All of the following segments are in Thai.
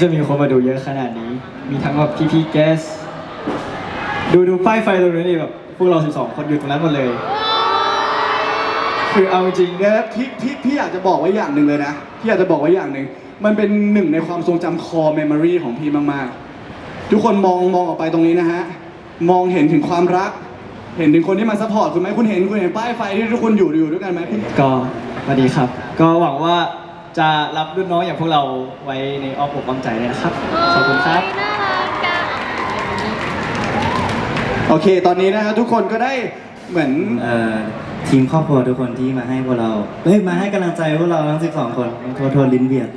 จะมีคนมาดูเยอะขนาดนี้ มีทั้งแบบพี่พี่แกส ดูดูป้ายไฟตรงนี้นดิแบบพวกเรา 12 คนอยู่ตรงนั้นหมดเลย คือเอาจริงนี่ยพี่พี่พี่อยากจะบอกไว้อย่างหนึ่งเลยนะ พี่อยากจะบอกไว้อย่างหนึ่ง มันเป็นหนึ่งในความทรงจำ core memory ของพี่มากๆ ทุกคนมองมองออกไปตรงนี้นะฮะ มองเห็นถึงความรัก เห็นถึงคนที่มาซัพพอร์ตคุณไหมคุณเห็นคุณเห็นป้ายไฟที่ทุกคนอยู่อยู่ด้วยกันไหมคุณก็สวัสดีครับ ก็หวังว่า จะรับรุ่นน้องอย่างพวกเราไว้ในอ้อมอกอ้อมใจเลยนะครับขอบคุณครับน่ารักจังโอเค ตอนนี้นะฮะทุกคนก็ได้เหมือน เอ่อทีมครอบครัวทุกคนที่มาให้พวกเราเฮ้ยมาให้กำลังใจพวกเราทั้ง 12 คนโทษโทษลิ้นเบียด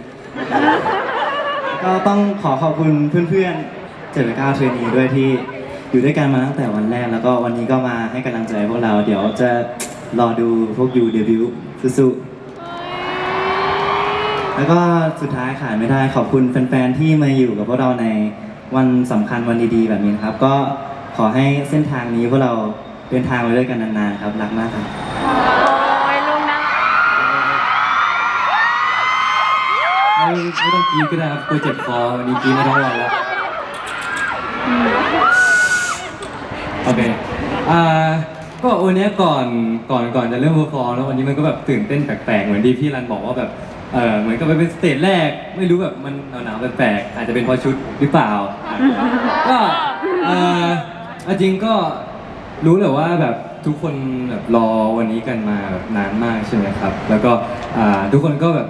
ก็ต้องขอขอบคุณเพื่อนๆเจ็ดเก้าเทรนนีด้วยที่อยู่ด้วยกันมาตั้งแต่วันแรก แล้วก็วันนี้ก็มาให้กำลังใจพวกเรา เดี๋ยวจะรอดูพวกยูเดบิวต์สู้ๆ แล้วก็สุดท้ายขาดไม่ได้ขอบคุณแฟนๆที่มาอยู่กับพวกเราในวันสำคัญวันดีๆ แบบนี้นะครับ ก็ขอให้เส้นทางนี้พวกเราเดินทางไปด้วยกันนานๆครับรักมากครับโอ้ยลุงนะไม่ไม่ต้องกรีดก็ได้ครับกลัวเจ็บคอวันนี้กรีดมาทั้งวันแล้วโอเคอ่าก็วันนี้ก่อนก่อนก่อนจะเริ่มเวอร์ฟอร์แล้ววันนี้มันก็แบบตื่นเต้นแปลกๆเหมือนที่พี่รันบอกว่าแบบ เออเหมือนกับไปเป็นสเตจแรก ไม่รู้แบบมันหนาวๆแปลกๆอาจจะเป็นเพราะชุดหรือเปล่า ก็เออเอาจริงก็รู้แหละว่าแบบทุกคนแบบรอวันนี้กันมาแบบนานมากใช่ไหมครับ แล้วก็อ่าทุกคนก็แบบ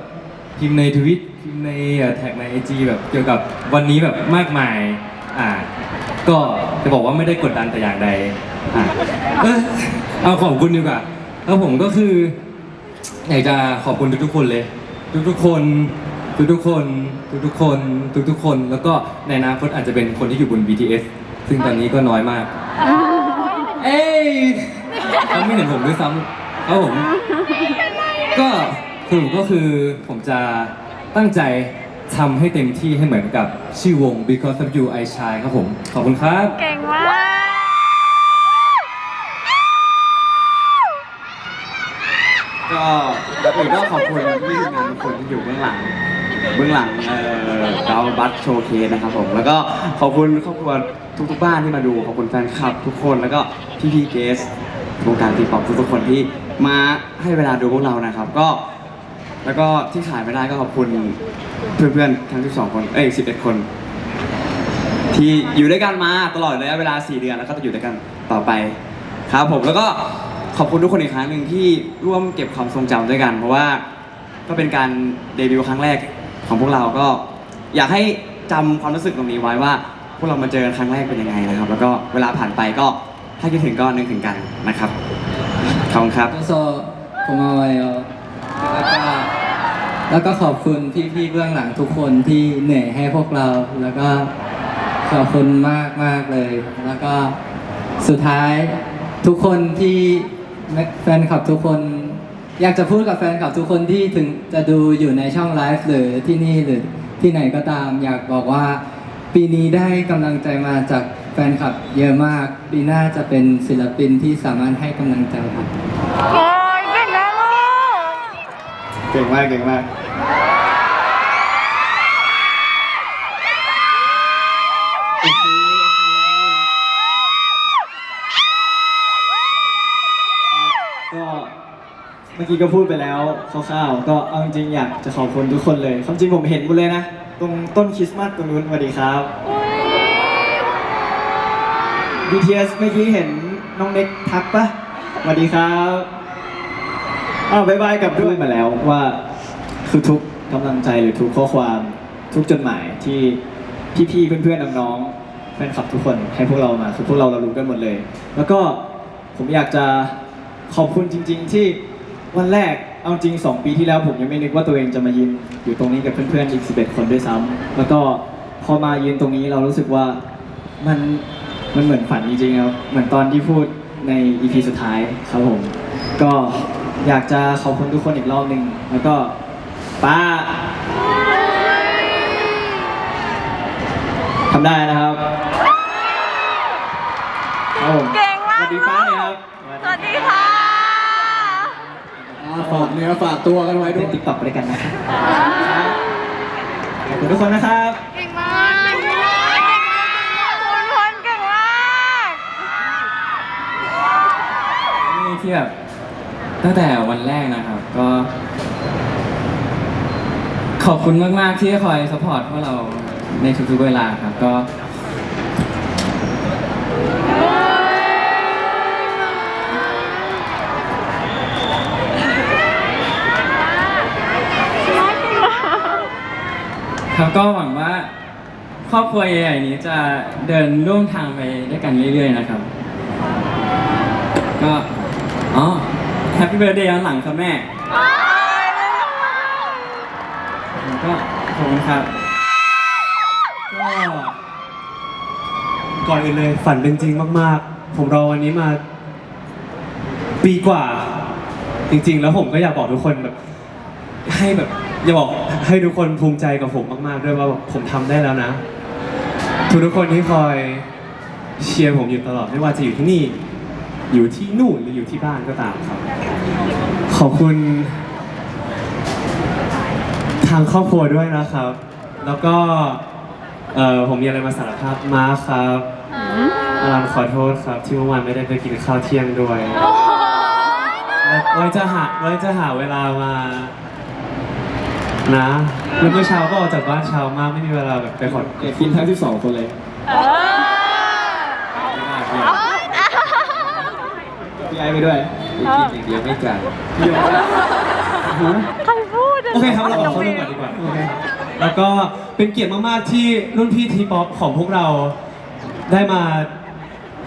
พิมพ์ในทวิตพิมพ์ในแท็กในไอจีแบบเกี่ยวกับวันนี้แบบมากมายอ่าก็จะบอกว่าไม่ได้กดดันแต่อย่างใดอะเอยเอาขอบคุณดีกว่าแล้วผมก็คือ อยากจะขอบคุณทุกๆคนเลย ทุกๆคนทุกๆคน ทุกๆคนทุกๆคน แล้วก็ในอนาคตอาจจะเป็นคนที่อยู่บน BTS ซึ่งตอนนี้ก็น้อยมาก เอ้ยเขาไม่เห็นผมด้วยซ้ำครับผมก็สรุปก็คือผมจะตั้งใจทำให้เต็มที่ให้เหมือนกับชื่อวง Because of You I Shine ครับผม ขอบคุณครับ เก่งมากก็ อนอื่นก็ขอบคุณพี่ทีมงานทุกคนที่อยู่เบื้องหลัง เบื้องหลังเอ่อดาวบัตโชว์เคสนะครับผม แล้วก็ขอบคุณครอบครัวทุกๆบ้านที่มาดู ขอบคุณแฟนคลับทุกคน แล้วก็พี่พี่ๆเกสวงการทีป๊อปทุกๆคนที่มาให้เวลาดูพวกเรานะครับ ก็ แล้วก็ที่ขายไม่ได้ก็ขอบคุณเพื่อนๆทั้ง12คน เอ้ย11 คน ที่อยู่ด้วยกันมาตลอดระยะเวลา 4 เดือนแล้วก็จะอยู่ด้วยกันต่อไปครับผมแล้วก็ ขอบคุณทุกคนอีกครั้งหนึ่งที่ร่วมเก็บความทรงจำด้วยกัน เพราะว่าก็เป็นการเดบิวต์ครั้งแรกของพวกเราก็อยากให้จำความรู้สึกตรงนี้ไว้ว่า พวกเรามาเจอกันครั้งแรกเป็นยังไงนะครับ แล้วก็เวลาผ่านไปก็ถ้าคิดถึงก็นึกถึงกันนะครับขอบคุณครับ ก็โซผมเอาไวแล้วก็แล้วก็ขอบคุณพี่ๆเบื้องหลังทุกคนที่เหนื่อยให้พวกเรา แล้วก็ขอบคุณมากมากๆเลย แล้วก็สุดท้ายทุกคนที่ แฟนคลับทุกคน อยากจะพูดกับแฟนคลับทุกคนที่ถึงจะดูอยู่ในช่องไลฟ์หรือที่นี่หรือที่ไหนก็ตาม อยากบอกว่า ปีนี้ได้กำลังใจมาจากแฟนคลับเยอะมาก ปีหน้าจะเป็นศิลปินที่สามารถให้กำลังใจครับ โอ้ยเก่งนะลูก เก่งมากเก่งมาก มื่อกี้ก็พูดไปแล้วคร่าวๆก็เอาจริงๆอยากจะขอบคุณทุกคนเลยความจริงผมเห็นหมดเลยนะ ตรงต้นคริสต์มาสตรงนู้นสวัสดีครับ BTS เมื่อกี้เห็นน้องเน็กทักปะสวัสดีครับอ้าวบายบายกับด้วยมาแล้วว่าคือทุกกำลังใจหรือทุกข้อความทุกจดหมายที่พี่ๆเพื่อนๆน้องๆแฟนคลับทุกคนให้พวกเรามาคือพวกเราเรารู้กันหมดเลย แล้วก็ผมอยากจะขอบคุณจริง ๆ ที่ วันแรกเอาจริง 2 ปีที่แล้วผมยังไม่นึกว่าตัวเองจะมายืนอยู่ตรงนี้กับเพื่อนๆอีก 11 คนด้วยซ้ำแล้วก็พอมายืนตรงนี้เรารู้สึกว่ามันมันเหมือนฝันจริงๆครับเหมือนตอนที่พูดใน EP สุดท้ายครับผม ก็อยากจะขอบคุณทุกคนอีกรอบหนึ่งแล้วก็ป้าทำได้นะครับครับผมเก่งมาก สวัสดีป้าเลย ฝากเนื้อฝากตัวกันไว้ด้วเล่ยนติ๊กต็อกด้วยกันนะครับขอบคุณทุกคนนะครับเก่งมากเก่งมากคุณพลเก่งมากนี่ที่แบบตั้งแต่วันแรกนะครับ ก็ ขอบคุณมาก ๆ ที่คอยสปอร์ตพวกเราในทุกๆเวลาครับ ก็ ครับ ก็หวังว่าครอบครัวใหญ่ๆนี้จะเดินร่วมทางไปด้วยกันเรื่อยๆนะครับ ก็อ๋อแฮปปี้เบิร์ดเดย์ย้อนหลังครับแม่ก็ขอบคุณครับก็ก่อนอื่นเลยฝันเป็นจริงมาก ๆ ผมรอวันนี้มา ปีกว่า จริง ๆ แล้วผมก็อยากบอกทุกคนแบบ ให้แบบอย่าบอกให้ทุกคนภูมิใจกับผมมาก ๆ ด้วยว่าผมทำได้แล้วนะ ทุกทุกๆคนที่คอยเชียร์ผมอยู่ตลอดไม่ว่าจะอยู่ที่นี่ อยู่ที่นู่นหรืออยู่ที่บ้านก็ตามครับ ขอบคุณ ทางครอบครัวด้วยนะครับ แล้วก็เอ่อผมมีอะไรมาสารภาพมาครับอารันขอโทษครับ ที่เมื่อวานไม่ได้ไปกินข้าวเที่ยงด้วยแล้วไว้จะหาไว้จะหาเวลามา นะแล้วเมื่อเช้าก็ออกจากบ้านเช้ามากไม่มีเวลาแบบไปขอเก็บกินทั้งที่สองคนเลยพี่ไอไปด้วยอีกเดียวไม่จ่ายใครพูดะโอเคครับเราขอเข้าเรื่องก่อนดีกว่าโอเคครับแล้วก็เป็นเกียรติมากๆที่รุ่นพี่ทีป๊อปของพวกเราได้มา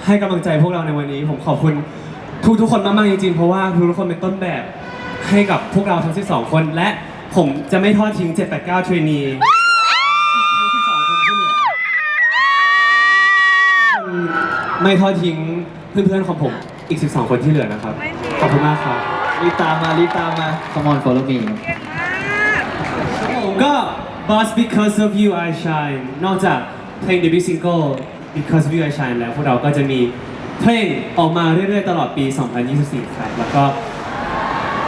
ให้กำลังใจพวกเราในวันนี้ ผมขอบคุณทุกทุกๆคนมากๆจริงๆเพราะว่าทุกๆคนเป็นต้นแบบให้กับพวกเราทั้ง 12 คนและ ผมจะไม่ทอดทิ้ง 789 เทรนนีทั้ง12คนที่เหลือไม่ทอดทิ้งเพื่อนๆของผมอีก 12 คนที่เหลือนะครับ ขอบคุณมากครับ รีบตามมา รีบตามมา Come on follow me ก็ Boss Because of You I Shine นอกจากเพลง debut single Because of You I Shine แล้วพวกเราก็จะมีเพลงออกมาเรื่อยๆ ตลอดปี 2024 ครับ แล้วก็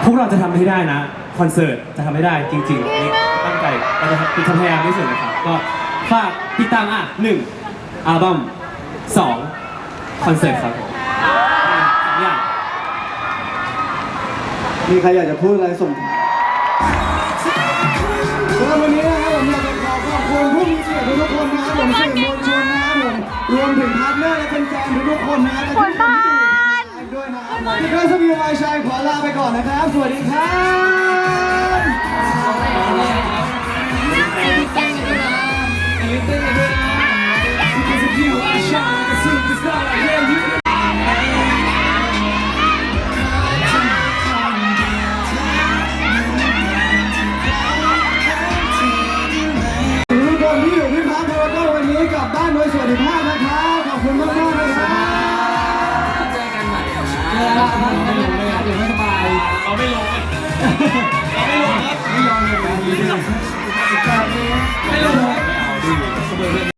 พวกเราจะทำให้ได้นะค อนเสิร์ตจะทำให้ได้จริงๆนี่ตั้งใจเราจะเป็นพยายามที่สุดนะครับ ก็ฝากติดตามอะหนึ่งอัลบั้มสองคอนเสิร์ตครับผมสามอย่าง มีใครอยากจะพูดอะไรส่งท้ายสำหรับวันนี้นะครับผมอยากจะขอขอบคุณผู้มีเกียรติทุกๆคนนะครับผมสื่อมวลชนนะครับผมรวมถึงพาร์ทเนอร์และแฟนๆทุกๆคนนะครับและทุกคนที่อยู่ในไล ฟ์ด้วยนะครับพี่ก็สมิวไอชัยขอลาไปก่อนนะครับ สวัสดีครับ